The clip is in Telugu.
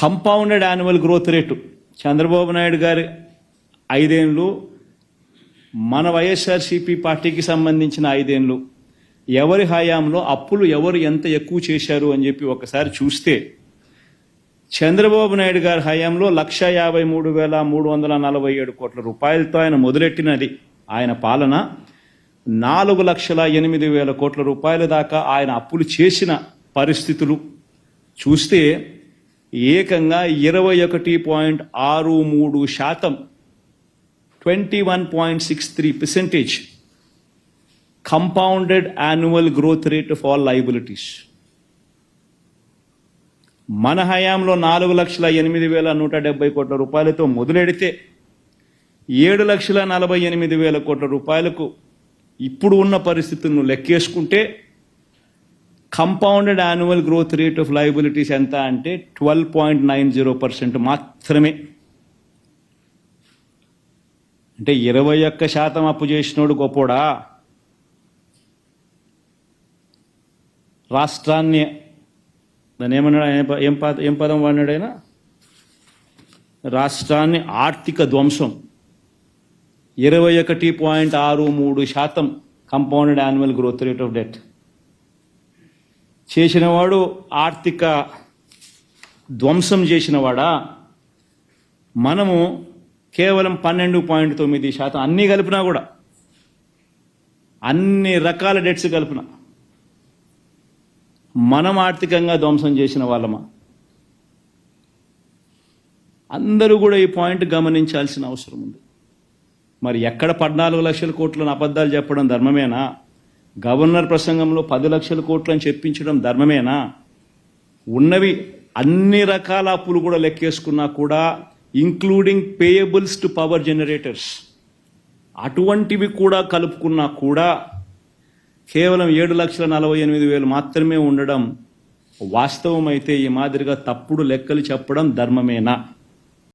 Compounded annual growth rate. Chandrababu Naidu గారి ఐదేళ్ళు మన వైఎస్ఆర్సీపీ పార్టీకి సంబంధించిన ఐదేళ్ళు ఎవరి హయాంలో అప్పులు ఎవరు ఎంత ఎక్కువ చేశారు అని చెప్పి ఒకసారి చూస్తే చంద్రబాబు నాయుడు గారి హయాంలో లక్ష యాభై మూడు వేల మూడు వందల నలభై ఏడు కోట్ల రూపాయలతో ఆయన మొదలెట్టినది ఆయన పాలన. నాలుగు లక్షల ఎనిమిది వేల కోట్ల రూపాయల దాకా ఆయన అప్పులు చేసిన పరిస్థితులు చూస్తే ఏకంగా ఇరవై ఒకటి పాయింట్ ఆరు మూడు శాతం twenty one point six three percentage compounded annual growth rate of all liabilities మన హయాంలో నాలుగు లక్షల ఎనిమిది వేల నూట డెబ్బై కోట్ల రూపాయలతో మొదలెడితే ఏడు లక్షల నలభై ఎనిమిది వేల కోట్ల రూపాయలకు ఇప్పుడు ఉన్న పరిస్థితులను లెక్కేసుకుంటే compounded annual growth rate of liabilities ఎంత అంటే twelve point nine zero percent మాత్రమే. అంటే ఇరవై ఒక్క శాతం అప్పు చేసినోడు గొప్పోడా? రాష్ట్రాన్ని దాన్ని ఏమన్నాడు ఏం పద ఏం పదం వాడినాడు ఆయన? రాష్ట్రాన్ని ఆర్థిక ధ్వంసం. ఇరవై ఒకటి పాయింట్ ఆరు మూడు శాతం compounded annual growth rate of debt చేసినవాడు ఆర్థిక ధ్వంసం చేసినవాడా? మనము కేవలం పన్నెండు పాయింట్ తొమ్మిది శాతం అన్నీ కలిపినా కూడా అన్ని రకాల డెట్స్ కలిపిన మనం ఆర్థికంగా ధ్వంసం చేసిన వాళ్ళమా? అందరూ కూడా ఈ పాయింట్ గమనించాల్సిన అవసరం ఉంది. మరి ఎక్కడ పద్నాలుగు లక్షల కోట్లను అబద్ధాలు చెప్పడం ధర్మమేనా? గవర్నర్ ప్రసంగంలో పది లక్షల కోట్లు అని చెప్పించడం ధర్మమేనా? ఉన్నవి అన్ని రకాల అప్పులు కూడా లెక్కేసుకున్నా కూడా including payables to power generators అటువంటివి కూడా కలుపుకున్నా కూడా కేవలం ఏడు లక్షల నలభై ఎనిమిది వేలు మాత్రమే ఉండడం వాస్తవం అయితే ఈ మాదిరిగా తప్పుడు లెక్కలు చెప్పడం ధర్మమేనా?